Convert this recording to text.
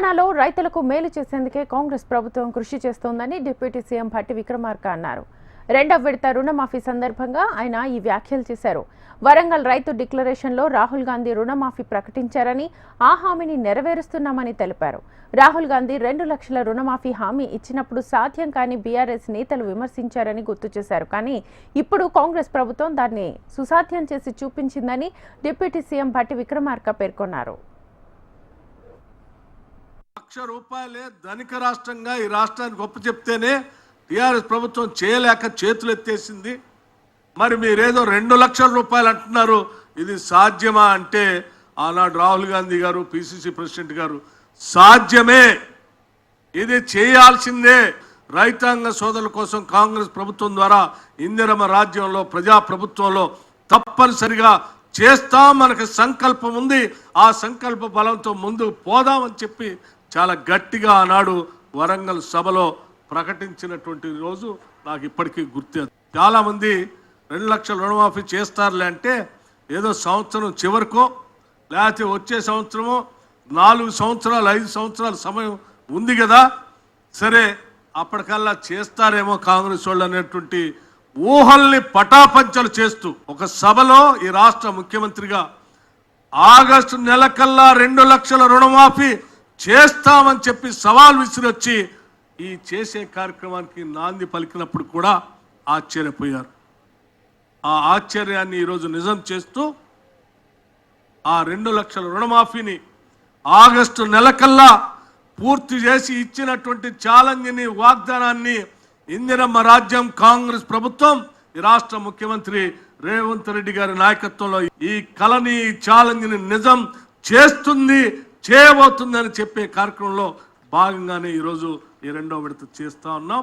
తెలంగాణలో రైతులకు మేలు చేసేందుకే కాంగ్రెస్ ప్రభుత్వం కృషి చేస్తోందని డిప్యూటీ సీఎం భట్టి విక్రమార్క అన్నారు. రెండవ విడత రుణమాఫీ సందర్భంగా ఆయన ఈ వ్యాఖ్యలు చేశారు. వరంగల్ రైతు డిక్లరేషన్లో రాహుల్ గాంధీ రుణమాఫీ ప్రకటించారని ఆ హామీని నెరవేరుస్తున్నామని తెలిపారు. రాహుల్ గాంధీ రెండు లక్షల రుణమాఫీ హామీ ఇచ్చినప్పుడు సాధ్యం కాని బీఆర్ఎస్ నేతలు విమర్శించారని గుర్తు చేశారు. కానీ ఇప్పుడు కాంగ్రెస్ ప్రభుత్వం దాన్ని సుసాధ్యం చేసి చూపించిందని డిప్యూటీ సీఎం భట్టి విక్రమార్క పేర్కొన్నారు. లక్ష రూపాయలే ధనిక రాష్ట్రంగా ఈ రాష్ట్రానికి గొప్ప చెప్తేనే టీఆర్ఎస్ ప్రభుత్వం చేయలేక చేతులు ఎత్తేసింది. మరి మీరేదో రెండు లక్షల రూపాయలు అంటున్నారు ఇది సాధ్యమా అంటే ఆనాడు రాహుల్ గాంధీ గారు పిసిసి ప్రెసిడెంట్ గారు సాధ్యమే. ఇది చేయాల్సిందే. రైతాంగ సోదరుల కోసం కాంగ్రెస్ ప్రభుత్వం ద్వారా ఇందిరమ రాజ్యంలో ప్రజా ప్రభుత్వంలో తప్పనిసరిగా చేస్తాం మనకి సంకల్పం ఉంది. ఆ సంకల్ప బలంతో ముందు పోదామని చెప్పి చాలా గట్టిగా ఆనాడు వరంగల్ సభలో ప్రకటించినటువంటి రోజు నాకు ఇప్పటికీ గుర్తు. చాలామంది రెండు లక్షల రుణమాఫీ చేస్తారులే అంటే ఏదో సంవత్సరం చివరికో లేకపోతే వచ్చే సంవత్సరమో నాలుగు సంవత్సరాలు ఐదు సంవత్సరాల సమయం ఉంది కదా సరే అప్పటికల్లా చేస్తారేమో కాంగ్రెస్ వాళ్ళు అనేటువంటి ఊహల్ని పటాపంచలు చేస్తూ ఒక సభలో ఈ రాష్ట్ర ముఖ్యమంత్రిగా ఆగస్టు నెలకల్లా రెండు లక్షల రుణమాఫీ చేస్తామని చెప్పి సవాల్ విసిరొచ్చి ఈ చేసే కార్యక్రమానికి నాంది పలికినప్పుడు కూడా ఆశ్చర్యపోయారు. ఆ ఆశ్చర్యాన్ని ఈరోజు నిజం చేస్తూ ఆ రెండు లక్షల రుణమాఫీని ఆగస్టు నెలకల్లా పూర్తి చేసి ఇచ్చినటువంటి ఛాలెంజ్ని వాగ్దానాన్ని ఇందిరమ్మ రాజ్యం కాంగ్రెస్ ప్రభుత్వం ఈ రాష్ట్ర ముఖ్యమంత్రి రేవంత్ రెడ్డి గారి నాయకత్వంలో ఈ కళని ఈ ఛాలెంజ్ని నిజం చేస్తుంది. చేయబోతుందని చెప్పే కార్యక్రమంలో భాగంగానే ఈరోజు ఈ రెండో విడత చేస్తూ ఉన్నాం.